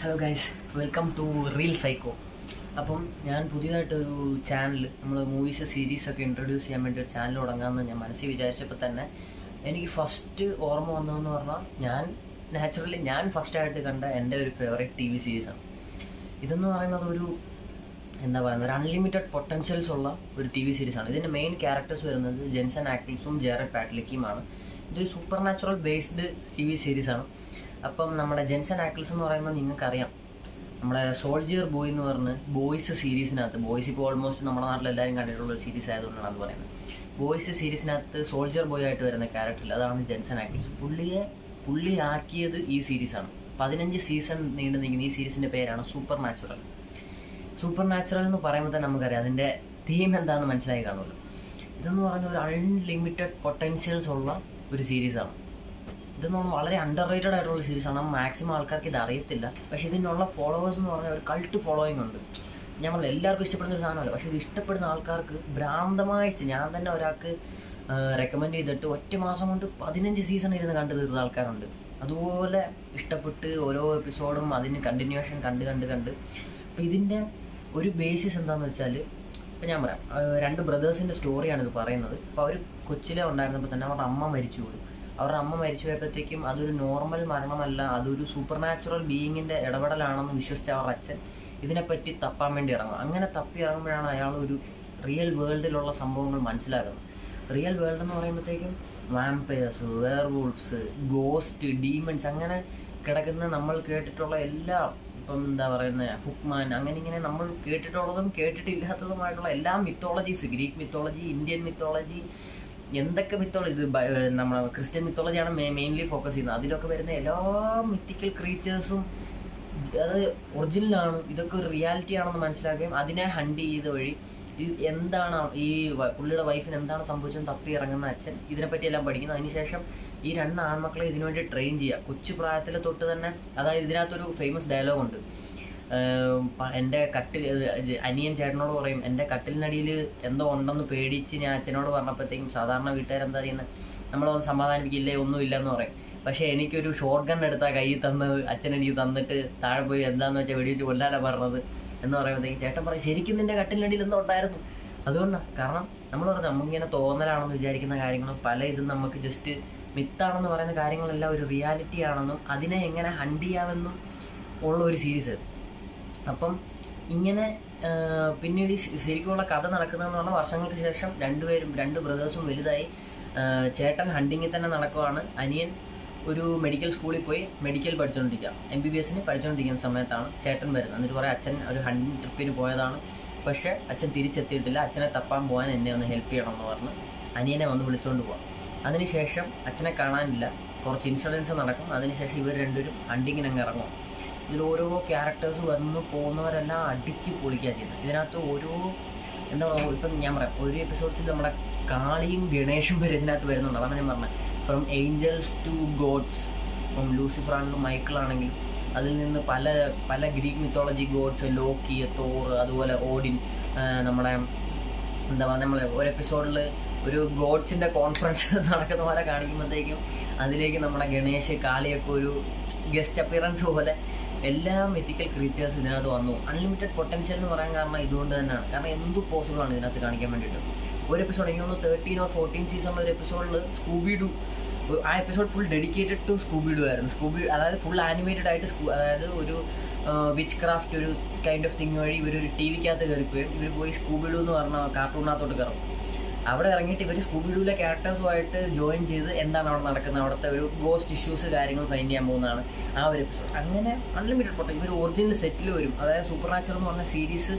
Hello guys welcome to reel psycho അപ്പം ഞാൻ പുതിയതായിട്ട് ഒരു ചാനൽ നമ്മൾ മൂവീസ് സീരീസ് ഒക്കെ ഇൻട്രൊഡ്യൂസ് ചെയ്യാൻ വേണ്ടി ഒരു ചാനൽ തുടങ്ങാമെന്ന് ഞാൻ മനസ്സിൽ വിചാരിച്ചപ്പോൾ തന്നെ എനിക്ക് ഫസ്റ്റ് ഓർമ്മ വന്നതെന്ന് പറഞ്ഞാൽ ഞാൻ നാച്ചുറലി ഞാൻ ഫസ്റ്റായിട്ട് കണ്ട എന്റെ ഒരു ഫേവറേറ്റ് ടി വി സീരീസാണ് ഇതെന്ന് പറയുന്നത് ഒരു എന്താ പറയുന്നത് ഒരു അൺലിമിറ്റഡ് പൊട്ടൻഷ്യൽസ് ഉള്ള ഒരു ടി വി സീരീസാണ് ഇതിന്റെ മെയിൻ ക്യാരക്ടേഴ്സ് വരുന്നത് ജെൻസൺ ആക്ടിൽസും ജെറഡ് പാറ്റ്ലിക്കുമാണ് ഇതൊരു supernatural based T V സീരീസാണ് അപ്പം നമ്മുടെ ജെൻസൺ ആക്കിൾസ് എന്ന് പറയുമ്പോൾ നിങ്ങൾക്കറിയാം. നമ്മുടെ സോൾജിയർ ബോയ് എന്ന് പറഞ്ഞ് ബോയ്സ് സീരീസിനകത്ത് ബോയ്സ് ഇപ്പോൾ ഓൾമോസ്റ്റ് നമ്മുടെ നാട്ടിൽ എല്ലാവരും കണ്ടിട്ടുള്ള ഒരു സീരീസ് ആയതുകൊണ്ടാണ് അത് പറയുന്നത്. ബോയ്സ് സീരീസിനകത്ത് സോൾജിയർ ബോയ് ആയിട്ട് വരുന്ന ക്യാരക്ടർ അതാണ് ജെൻസൺ ആക്കിൾസ്. പുള്ളിയെ പുള്ളി ആക്കിയത് ഈ സീരീസാണ് പതിനഞ്ച് സീസൺ നീണ്ടു നിൽക്കുന്ന ഈ സീരീസിന്റെ പേരാണ് സൂപ്പർ നാച്ചുറൽ സൂപ്പർ നാച്ചുറൽ എന്ന് പറയുമ്പോൾ തന്നെ നമുക്കറിയാം അതിന്റെ തീം എന്താണെന്ന് മനസ്സിലായി കാണുമല്ലോ. ഇതെന്ന് പറഞ്ഞ ഒരു അൺലിമിറ്റഡ് പൊട്ടൻഷ്യൽസ് ഉള്ള ഒരു സീരീസാണ് ഇതെന്ന് പറഞ്ഞാൽ വളരെ അണ്ടർ റേറ്റഡ് ആയിട്ടുള്ള സീരീസ് ആണ്. മാക്സിമം ആൾക്കാർക്ക് ഇത് അറിയത്തില്ല. പക്ഷെ ഇതിനുള്ള ഫോളോവേഴ്സ് എന്ന് പറഞ്ഞാൽ ഒരു കൾട്ട് ഫോളോയിങ് ഉണ്ട്. ഞാൻ പറഞ്ഞു എല്ലാവർക്കും ഇഷ്ടപ്പെടുന്ന ഒരു സാധനമല്ല. പക്ഷെ ഇത് ഇഷ്ടപ്പെടുന്ന ആൾക്കാർക്ക് ഭ്രാന്തമായ ഞാൻ തന്നെ ഒരാൾക്ക് റെക്കമെൻഡ് ചെയ്തിട്ട് ഒറ്റ മാസം കൊണ്ട് പതിനഞ്ച് സീസൺ ഇരുന്ന് കണ്ടു തീർത്ത ആൾക്കാരുണ്ട്. അതുപോലെ ഇഷ്ടപ്പെട്ട് ഓരോ എപ്പിസോഡും അതിന് കണ്ടിന്യൂഷൻ കണ്ട് കണ്ട് കണ്ട്. അപ്പോൾ ഇതിന്റെ ഒരു ബേസിസ് എന്താണെന്ന് വെച്ചാൽ ഇപ്പം ഞാൻ പറയാം രണ്ട് ബ്രദേഴ്സിന്റെ സ്റ്റോറിയാണ് ഇത് പറയുന്നത്. അപ്പോൾ അവർ കൊച്ചിലെ ഉണ്ടായിരുന്നപ്പോൾ തന്നെ അവരുടെ അമ്മ മരിച്ചുപോയി അവരുടെ അമ്മ മരിച്ചു പോയപ്പോഴത്തേക്കും അതൊരു നോർമൽ മരണമല്ല അതൊരു സൂപ്പർ നാച്ചുറൽ ബീയിങ്ങിന്റെ ഇടപെടലാണെന്ന് വിശ്വസിച്ച അവരുടെ അച്ഛൻ ഇതിനെപ്പറ്റി തപ്പാൻ വേണ്ടി ഇറങ്ങും. അങ്ങനെ തപ്പി ഇറങ്ങുമ്പോഴാണ് അയാൾ ഒരു റിയൽ വേൾഡിലുള്ള സംഭവങ്ങൾ മനസ്സിലാക്കുന്നത് റിയൽ വേൾഡ് എന്ന് പറയുമ്പോഴത്തേക്കും വാമ്പയേഴ്സ് വുൾസ് ഗോസ്റ്റ് ഡീമൺസ് അങ്ങനെ കിടക്കുന്ന നമ്മൾ കേട്ടിട്ടുള്ള എല്ലാ ഇപ്പം എന്താ പറയുന്നത് ഹുക്മാൻ അങ്ങനെ ഇങ്ങനെ നമ്മൾ കേട്ടിട്ടുള്ളതും കേട്ടിട്ടില്ലാത്തതുമായിട്ടുള്ള എല്ലാ mythologies Greek mythology Indian mythology എന്തൊക്കെ മിത്തോളജി ഇത് നമ്മളെ ക്രിസ്ത്യൻ മിത്തോളജിയാണ് മെയിൻലി ഫോക്കസ് ചെയ്യുന്നത്. അതിലൊക്കെ വരുന്ന എല്ലാ മിത്തിക്കൽ ക്രീച്ചേഴ്സും അത് ഒറിജിനലാണ് ഇതൊക്കെ ഒരു റിയാലിറ്റി ആണെന്ന് മനസ്സിലാക്കുകയും അതിനെ ഹണ്ട് ചെയ്ത വഴി എന്താണ് ഈ പുള്ളിയുടെ വൈഫിന് എന്താണ് സംഭവിച്ചത് തപ്പി ഇറങ്ങുന്ന അച്ഛൻ ഇതിനെപ്പറ്റി എല്ലാം പഠിക്കുന്നു. അതിനുശേഷം ഈ രണ്ട് ആൺമക്കളെ ഇതിനുവേണ്ടി ട്രെയിൻ ചെയ്യുക. കൊച്ചു പ്രായത്തിൽ തൊട്ട് തന്നെ അതായത് ഇതിനകത്തൊരു ഫേമസ് ഡയലോഗ് ഉണ്ട്. എന്റെ കട്ടിൽ അനിയൻ ചേട്ടനോട് പറയും എന്റെ കട്ടിലിനടിയിൽ എന്തോ ഉണ്ടെന്ന് പേടിച്ച് ഞാൻ അച്ഛനോട് പറഞ്ഞപ്പോഴത്തേക്കും സാധാരണ വീട്ടുകാരെന്താ ചെയ്യുന്നത് നമ്മളൊന്ന് സമാധാനിപ്പിക്കില്ലേ ഒന്നുമില്ല എന്ന് പറയും. പക്ഷേ എനിക്കൊരു ഷോർട്ട് ഗൺ എടുത്താ കയ്യിൽ തന്നത് അച്ഛൻ എനിക്ക് തന്നിട്ട് താഴെ പോയി എന്താന്ന് വെച്ചാൽ വെടിവെച്ച് കൊല്ലാനാണ് പറഞ്ഞത് എന്ന് പറയുമ്പോഴത്തേക്കും ചേട്ടൻ പറയും ശരിക്കും നിന്റെ കട്ടിലിനടിയിൽ എന്തോ ഉണ്ടായിരുന്നു? അതുകൊണ്ടാണ് കാരണം നമ്മൾ പറഞ്ഞത് നമുക്കിങ്ങനെ തോന്നലാണെന്ന് വിചാരിക്കുന്ന കാര്യങ്ങളും പല ഇതും നമുക്ക് ജസ്റ്റ് മിത്താണെന്ന് പറയുന്ന കാര്യങ്ങളെല്ലാം ഒരു റിയാലിറ്റി ആണെന്നും അതിനെ എങ്ങനെ ഹണ്ട് ചെയ്യാമെന്നും ഉള്ള ഒരു സീരീസ് അപ്പം ഇങ്ങനെ പിന്നീട് ശരിക്കുമുള്ള കഥ നടക്കുന്നതെന്ന് പറഞ്ഞാൽ വർഷങ്ങൾക്ക് ശേഷം രണ്ടുപേരും രണ്ട് ബ്രദേഴ്സും വലുതായി ചേട്ടൻ ഹണ്ടിങ്ങിൽ തന്നെ നടക്കുവാണ്. അനിയൻ ഒരു മെഡിക്കൽ സ്കൂളിൽ പോയി മെഡിക്കൽ പഠിച്ചുകൊണ്ടിരിക്കുക എം ബി ബി എസിന് പഠിച്ചുകൊണ്ടിരിക്കുന്ന സമയത്താണ് ചേട്ടൻ വരുന്നത്. എന്നിട്ട് കുറേ അച്ഛൻ ഒരു ഹണ്ടിങ് ട്രിപ്പിന് പോയതാണ്. പക്ഷേ അച്ഛൻ തിരിച്ചെത്തിയിട്ടില്ല. അച്ഛനെ തപ്പാൻ പോകാൻ എന്നെ ഒന്ന് ഹെൽപ്പ് ചെയ്യണം എന്ന് പറഞ്ഞ് അനിയനെ വന്ന് വിളിച്ചുകൊണ്ട് പോകാം അതിനുശേഷം അച്ഛനെ കാണാനില്ല. കുറച്ച് ഇൻസിഡൻസ് നടക്കും. അതിനുശേഷം ഇവർ രണ്ടുപേരും ഹണ്ടിങ്ങിനങ്ങ് ഇറങ്ങും. ഇതിൽ ഓരോ ക്യാരക്ടേഴ്സ് വന്ന് പോകുന്നവരെല്ലാം അടിച്ച് പൊളിക്കുക ചെയ്യുന്നത് ഇതിനകത്ത് ഓരോ എന്താ പറയുക ഇപ്പം ഞാൻ പറയാം ഒരു എപ്പിസോഡ്സിൽ നമ്മുടെ കാളിയും ഗണേഷും വരെ ഇതിനകത്ത് വരുന്നുണ്ട്. അതാണ് ഞാൻ പറഞ്ഞത് ഫ്രം ഏഞ്ചൽസ് ടു ഗോഡ്സ് ഇപ്പം ലൂസിഫർ ആണെങ്കിലും മൈക്കിൾ ആണെങ്കിലും അതിൽ നിന്ന് പല പല Greek mythology gods Loki Thor അതുപോലെ ഓഡിൻ നമ്മുടെ എന്താ പറയുക നമ്മൾ ഒരു എപ്പിസോഡിൽ ഒരു ഗോഡ്സിന്റെ കോൺഫറൻസ് നടക്കുന്ന പോലെ കാണിക്കുമ്പോഴത്തേക്കും അതിലേക്ക് നമ്മുടെ ഗണേഷ് കാളിയൊക്കെ ഒരു ഗസ്റ്റ് അപ്പിയറൻസ് പോലെ എല്ലാ മെത്തിക്കൽ ക്രീച്ചേഴ്സ് ഇതിനകത്ത് വന്നു. അൺലിമിറ്റഡ് പൊട്ടൻഷ്യൽ എന്ന് പറയാൻ കാരണം ഇതുകൊണ്ട് തന്നെയാണ്. കാരണം എന്ത് പോസിബിൾ ആണ് ഇതിനകത്ത് കാണിക്കാൻ വേണ്ടിയിട്ട്? ഒരു എപ്പിസോഡ് എനിക്ക് തോന്നുന്നു തേർട്ടീൻ ഓർ ഫോർട്ടീൻ സീസണിൽ ഒരു എപ്പിസോഡിൽ സ്കൂബി ഡു ആ episode full dedicated to Scooby Doo ആയിരുന്നു. സ്കൂബി അതായത് ഫുൾ ആനിമേറ്റഡ് ആയിട്ട് അതായത് ഒരു വിച്ച് ക്രാഫ്റ്റ് ഒരു കൈൻഡ് ഓഫ് തിങ് വഴി ഇവരൊരു ടി വിക്കകത്ത് കയറിപ്പോയും ഇവർ പോയി സ്കൂബി ഡു എന്ന് പറഞ്ഞ കാർട്ടൂണിനകത്തോട്ട് കയറും അവിടെ ഇറങ്ങിയിട്ട് ഇവർ സ്കൂബിഡൂലെ ക്യാരക്ടേഴ്സുമായിട്ട് ജോയിൻ ചെയ്ത് എന്താണ് അവിടെ നടക്കുന്നത്? അവിടുത്തെ ഒരു ഗോസ്റ്റ് ഇഷ്യൂസ് കാര്യങ്ങൾ ഫൈൻഡ് ചെയ്യാൻ പോകുന്നതാണ് ആ ഒരു എപ്പിസോഡ് അങ്ങനെ അൺലിമിറ്റഡ് പൊട്ടൻ ഇവർ ഒറിജിനൽ സെറ്റിൽ വരും. അതായത് സൂപ്പർ നാച്ചുറൽ എന്ന് പറഞ്ഞ സീരീസ്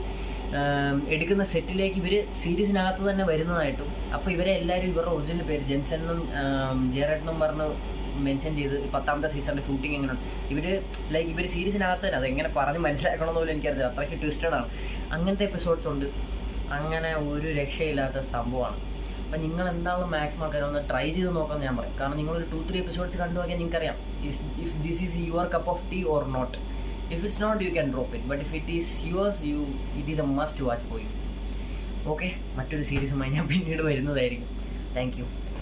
എടുക്കുന്ന സെറ്റിലേക്ക് ഇവർ സീരീസിനകത്ത് തന്നെ വരുന്നതായിട്ടും അപ്പോൾ ഇവരെ എല്ലാവരും ഇവരുടെ ഒറിജിനൽ പേര് ജെൻസൺ എന്നും ജെറഡ് പറഞ്ഞ് മെൻഷൻ ചെയ്ത് പത്താമത്തെ സീസണിന്റെ ഷൂട്ടിംഗ് എങ്ങനെയാണ് ഇവർ ലൈക്ക് ഇവർ സീരീസിനകത്ത് തന്നെ അതെങ്ങനെ പറഞ്ഞ് മനസ്സിലാക്കണമെന്ന് പോലും എനിക്കറിയാം അത്രയ്ക്ക് ട്വിസ്റ്റഡ് ആണ്. അങ്ങനത്തെ എപ്പിസോഡ്സ് ഉണ്ട്. അങ്ങനെ ഒരു രക്ഷയില്ലാത്ത സംഭവമാണ്. അപ്പം നിങ്ങൾ എന്താണ് മാക്സിമം ആൾക്കാർ ഒന്ന് ട്രൈ ചെയ്ത് നോക്കാമെന്ന് ഞാൻ പറയും. കാരണം നിങ്ങൾ ഒരു ടു ത്രീ എപ്പിസോഡ്സ് കണ്ടു നോക്കിയാൽ നിങ്ങൾക്കറിയാം if this is your cup of tea or not if it's not you can drop it but if it is yours you it is a must watch for you okay മറ്റൊരു സീരീസുമായി ഞാൻ പിന്നീട് വരുന്നതായിരിക്കും. Thank you